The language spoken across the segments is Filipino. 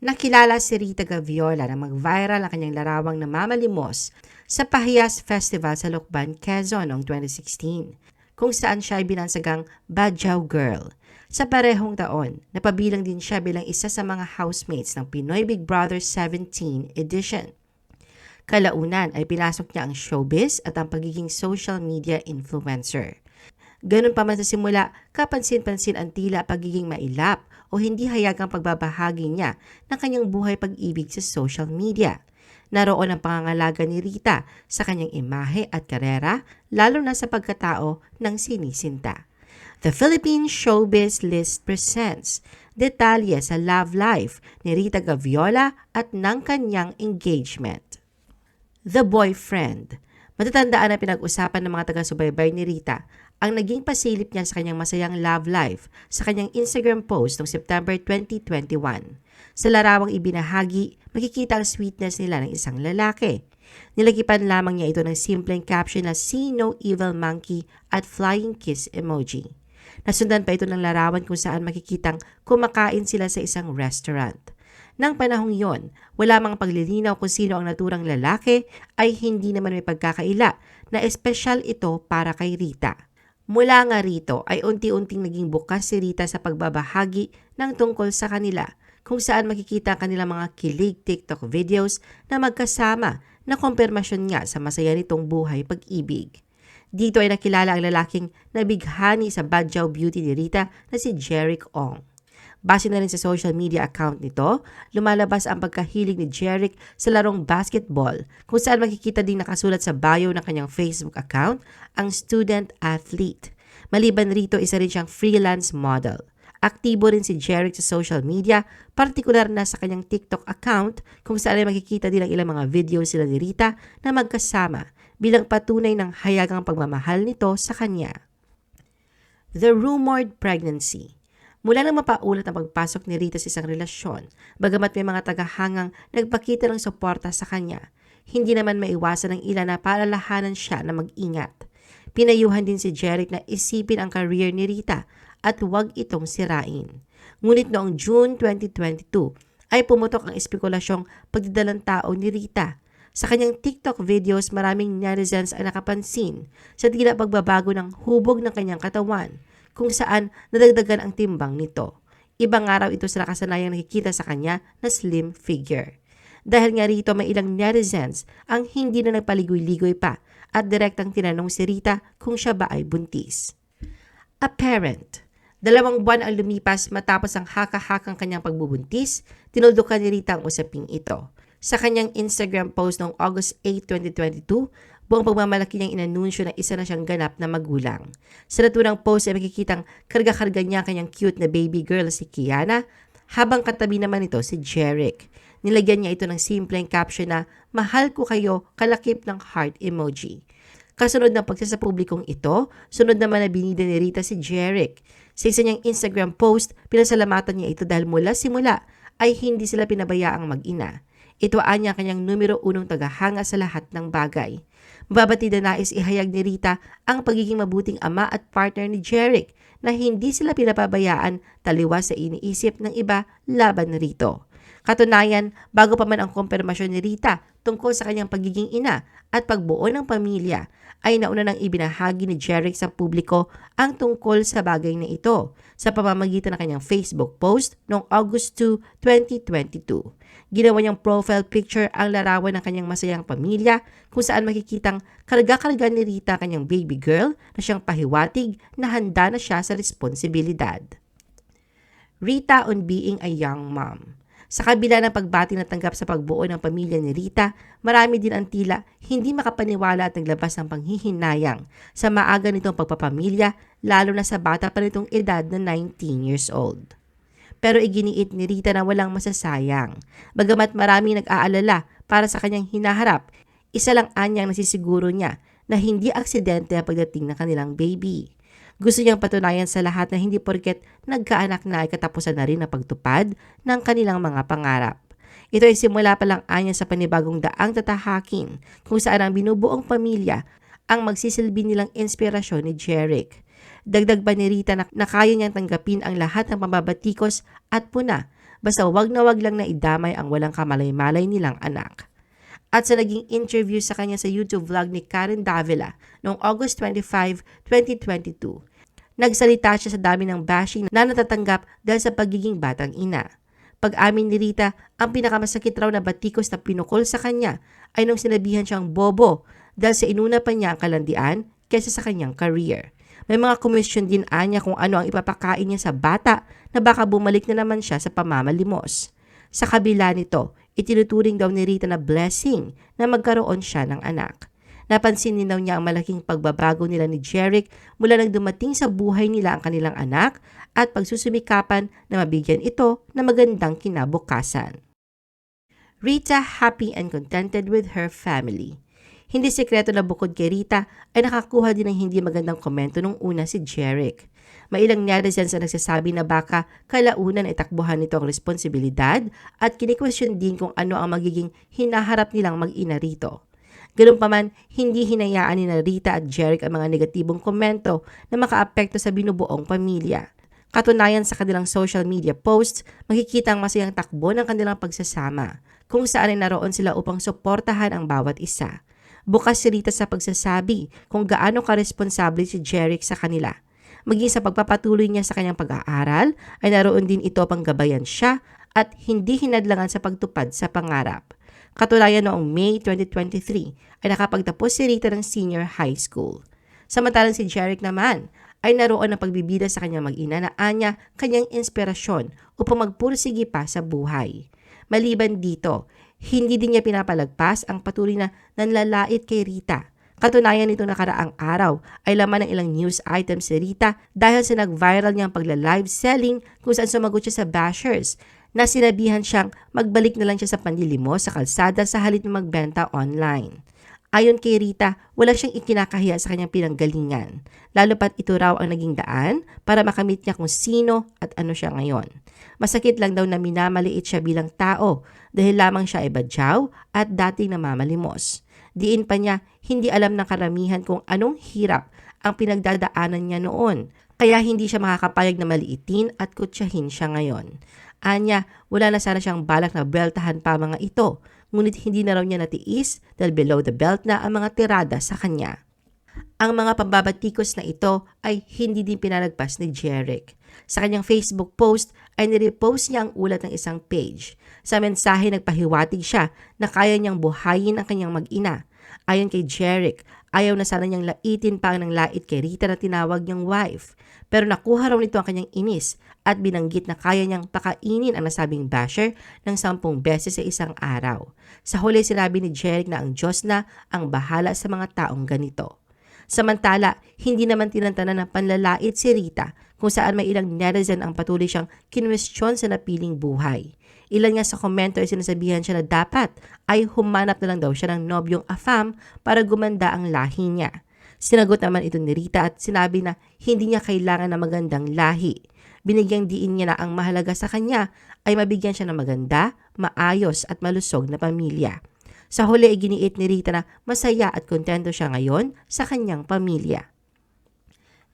Nakilala si Rita Gaviola na mag-viral ang kanyang larawang namamalimos sa Pahiyas Festival sa Lukban, Quezon noong 2016, kung saan siya ay binansagang Badjaw Girl. Sa parehong taon, napabilang din siya bilang isa sa mga housemates ng Pinoy Big Brother 17 edition. Kalaunan ay pinasok niya ang showbiz at ang pagiging social media influencer. Ganun pa man sa simula, kapansin-pansin ang tila pagiging mailap o hindi hayagang pagbabahagi niya ng kanyang buhay pag-ibig sa social media. Naroon ang pangangalaga ni Rita sa kanyang imahe at karera, lalo na sa pagkatao ng sinisinta. The Philippine Showbiz List presents detalye sa love life ni Rita Gaviola at ng kanyang engagement. The Boyfriend Matatandaan na pinag-usapan ng mga taga-subaybay ni Rita ang naging pasilip niya sa kanyang masayang love life sa kanyang Instagram post noong September 2021. Sa larawang ibinahagi, makikita ang sweetness nila ng isang lalaki. Nilagipan lamang niya ito ng simpleng caption na See No Evil Monkey at Flying Kiss emoji. Nasundan pa ito ng larawan kung saan makikitang kumakain sila sa isang restaurant. Nang panahong yon, wala mang paglilinaw kung sino ang naturang lalaki ay hindi naman may pagkakaila na espesyal ito para kay Rita. Mula nga rito ay unti-unting naging bukas si Rita sa pagbabahagi ng tungkol sa kanila kung saan makikita ang kanilang mga kilig TikTok videos na magkasama na kumpirmasyon nga sa masaya nitong buhay pag-ibig. Dito ay nakilala ang lalaking nabighani sa Badjaw Beauty ni Rita na si Jeric Ong. Base na rin sa social media account nito, lumalabas ang pagkahilig ni Jeric sa larong basketball kung saan makikita din nakasulat sa bio ng kanyang Facebook account ang student athlete. Maliban rito, isa rin siyang freelance model. Aktibo rin si Jeric sa social media, partikular na sa kanyang TikTok account kung saan ay makikita din ang ilang mga video sila ni Rita na magkasama bilang patunay ng hayagang pagmamahal nito sa kanya. The Rumored Pregnancy Mula nang mapaulat ang pagpasok ni Rita sa isang relasyon, bagamat may mga tagahangang nagpakita ng suporta sa kanya, hindi naman maiwasan ng ilan na paalalahanan siya na mag-ingat. Pinayuhan din si Jeric na isipin ang career ni Rita at huwag itong sirain. Ngunit noong June 2022 ay pumutok ang espekulasyong pagdidalang tao ni Rita. Sa kanyang TikTok videos, maraming netizens ay nakapansin sa tila pagbabago ng hubog ng kanyang katawan kung saan nadagdagan ang timbang nito. Ibang araw ito sa nakasanayang nakikita sa kanya na slim figure. Dahil nga rito may ilang netizens ang hindi na nagpaligoy-ligoy pa at direktang tinanong si Rita kung siya ba ay buntis. Apparent. Dalawang buwan ang lumipas matapos ang haka-hakang kanyang pagbubuntis, tinuldukan ni Rita ang usaping ito. Sa kanyang Instagram post noong August 8, 2022, buong pagmamalaki niyang inanunsyo na isa na siyang ganap na magulang. Sa naturang post ay makikitang karga-karga niya kanyang cute na baby girl si Kiana, habang katabi naman ito si Jeric. Nilagyan niya ito ng simpleng caption na, Mahal ko kayo, kalakip ng heart emoji. Kasunod ng pagsasapublikong ito, sunod naman na binida ni Rita si Jeric. Sa isa niyang Instagram post, pinasalamatan niya ito dahil mula simula ay hindi sila pinabayaang mag-ina. Ito anya kanyang numero unong tagahanga sa lahat ng bagay. Mababati na nais ihayag ni Rita ang pagiging mabuting ama at partner ni Jeric na hindi sila pinapabayaan taliwas sa iniisip ng iba laban rito. Katunayan, bago pa man ang kumpirmasyon ni Rita tungkol sa kanyang pagiging ina at pagbuo ng pamilya, ay nauna nang ibinahagi ni Jeric sa publiko ang tungkol sa bagay na ito sa pamamagitan ng kanyang Facebook post noong August 2, 2022. Ginawa niyang profile picture ang larawan ng kanyang masayang pamilya kung saan makikitang karga-karga ni Rita kanyang baby girl na siyang pahiwatig na handa na siya sa responsibilidad. Rita on being a young mom. Sa kabila ng pagbati na tanggap sa pagbuo ng pamilya ni Rita, marami din ang tila hindi makapaniwala at naglabas ng panghihinayang sa maaga nitong pagpapamilya lalo na sa bata pa nitong edad na 19 years old pero iginiit ni Rita na walang masasayang. Bagamat marami nag-aalala para sa kanyang hinaharap, isa lang anyang nasisiguro niya na hindi aksidente ang pagdating ng kanilang baby. Gusto niyang patunayan sa lahat na hindi porket nagkaanak na ay katapusan na rin ang pagtupad ng kanilang mga pangarap. Ito ay simula pa lang anya sa panibagong daang tatahakin kung saan ang binubuong pamilya ang magsisilbi nilang inspirasyon ni Jeric. Dagdag pa ni Rita na, na kaya niyang tanggapin ang lahat ng pambabatikos at puna basta wag na wag lang na idamay ang walang kamalay-malay nilang anak. At sa naging interview sa kanya sa YouTube vlog ni Karen Davila noong August 25, 2022, nagsalita siya sa dami ng bashing na natatanggap dahil sa pagiging batang ina. Pag-amin ni Rita, ang pinakamasakit raw na batikos na pinukol sa kanya ay nung sinabihan siyang bobo dahil sa inuna pa niya ang kalandian kaysa sa kanyang career. May mga komisyon din anya kung ano ang ipapakain niya sa bata na baka bumalik na naman siya sa pamamalimos. Sa kabila nito, itinuturing daw ni Rita na blessing na magkaroon siya ng anak. Napansin din daw niya ang malaking pagbabago nila ni Jeric mula nang dumating sa buhay nila ang kanilang anak at pagsusumikapan na mabigyan ito na magandang kinabukasan. Rita happy and contented with her family. Hindi sekreto na bukod kay Rita ay nakakuha din ng hindi magandang komento nung una si Jeric. May ilang netizens na nagsasabi na baka kalaunan ay takbuhan nito ang responsibilidad at kinikwestiyon din kung ano ang magiging hinaharap nilang mag-ina rito. Ganun pa man, hindi hinayaan ni Rita at Jeric ang mga negatibong komento na makaapekto sa binubuong pamilya. Katunayan sa kanilang social media posts, makikita ang masayang takbo ng kanilang pagsasama, kung saan ay naroon sila upang suportahan ang bawat isa. Bukas si Rita sa pagsasabi kung gaano ka-responsable si Jeric sa kanila. Maging sa pagpapatuloy niya sa kanyang pag-aaral, ay naroon din ito pang gabayan siya at hindi hinadlangan sa pagtupad sa pangarap. Katulayan noong May 2023 ay nakapagtapos si Rita ng senior high school. Samantalang si Jeric naman ay naroon ng pagbibida sa kanyang mag-ina na anya kanyang inspirasyon upang magpursige pa sa buhay. Maliban dito, hindi din niya pinapalagpas ang patuloy na nanlalait kay Rita. Katunayan nito nakaraang araw ay laman ng ilang news items si Rita dahil sa nag-viral niyang pagla-live selling kung saan sumagot siya sa bashers na sinabihan siyang magbalik na lang siya sa panlilimo sa kalsada sa halip na magbenta online. Ayon kay Rita, wala siyang ikinakahiya sa kanyang pinanggalingan, lalo pat ito raw ang naging daan para makamit niya kung sino at ano siya ngayon. Masakit lang daw na minamaliit siya bilang tao dahil lamang siya ay badyaw at dating namamalimos. Diin pa niya, hindi alam ng karamihan kung anong hirap ang pinagdadaanan niya noon, kaya hindi siya makakapayag na maliitin at kutsahin siya ngayon. Anya, wala na sana siyang balak na beltahan pa mga ito ngunit hindi na raw niya natiis dahil below the belt na ang mga tirada sa kanya. Ang mga pambabatikos na ito ay hindi din pinalagpas ni Jeric. Sa kanyang Facebook post ay nirepost niya ang ulat ng isang page. Sa mensahe nagpahiwatig siya na kaya niyang buhayin ang kanyang mag-ina. Ayon kay Jeric, ayaw na sana niyang laitin pa ng lait kay Rita na tinawag niyang wife. Pero nakuha raw nito ang kanyang inis at binanggit na kaya niyang pakainin ang nasabing basher ng sampung beses sa isang araw. Sa huli sinabi ni Jeric na ang Diyos na ang bahala sa mga taong ganito. Samantala, hindi naman tinantanan ng panlalait si Rita kung saan may ilang netizen ang patuloy siyang kinwestiyon sa napiling buhay. Ilan nga sa komento ay sinasabihan siya na dapat ay humanap na lang daw siya ng nobyong afam para gumanda ang lahi niya. Sinagot naman ito ni Rita at sinabi na hindi niya kailangan ng magandang lahi. Binigyang diin niya na ang mahalaga sa kanya ay mabigyan siya ng maganda, maayos at malusog na pamilya. Sa huli ay giniit ni Rita na masaya at kontento siya ngayon sa kanyang pamilya.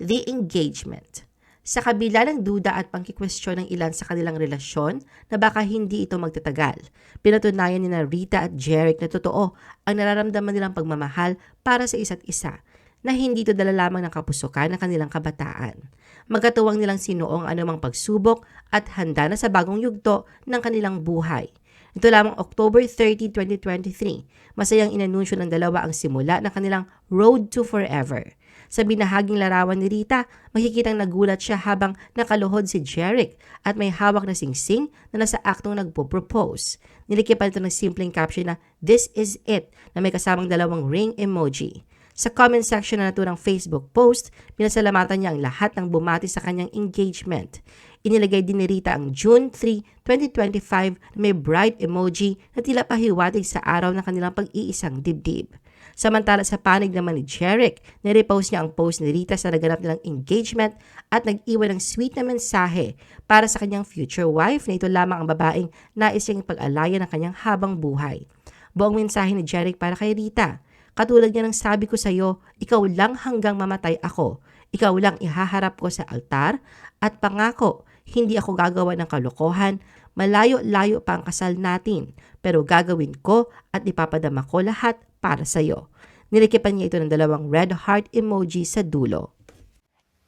The engagement. Sa kabila ng duda at pangkikwestiyon ng ilan sa kanilang relasyon na baka hindi ito magtatagal, pinatunayan ni na Rita at Jeric na totoo ang nararamdaman nilang pagmamahal para sa isa't isa na hindi ito dala lamang ng kapusukan ng kanilang kabataan. Magkatuwang nilang sinuong anumang pagsubok at handa na sa bagong yugto ng kanilang buhay. Ito lamang October 30, 2023, masayang inanunsyo ng dalawa ang simula ng kanilang Road to Forever. Sa binahaging larawan ni Rita, makikitang nagulat siya habang nakaluhod si Jeric at may hawak na singsing na nasa aktong nagpo-propose. Nilikipan ito ng simpleng caption na This is it na may kasamang dalawang ring emoji. Sa comment section na naturang Facebook post, pinasalamatan niya ang lahat ng bumati sa kanyang engagement. Inilagay din ni Rita ang June 3, 2025 na may bright emoji na tila pahiwatig sa araw ng kanilang pag-iisang dibdib. Samantala sa panig naman ni Jeric, nirepost niya ang post ni Rita sa naganap nilang engagement at nag-iwan ng sweet na mensahe para sa kanyang future wife na ito lamang ang babaeng nais niyang pag-alaya ng kanyang habang buhay. Buong mensahe ni Jeric para kay Rita, Katulad niya ng sabi ko sa iyo, ikaw lang hanggang mamatay ako. Ikaw lang ihaharap ko sa altar at pangako, Hindi ako gagawa ng kalokohan, malayo-layo pa ang kasal natin, pero gagawin ko at ipapadama ko lahat para sa'yo. Nilikipan niya ito ng dalawang red heart emoji sa dulo.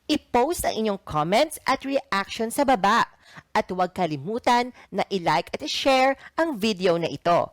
I-post ang inyong comments at reaction sa baba. At huwag kalimutan na i-like at i-share ang video na ito.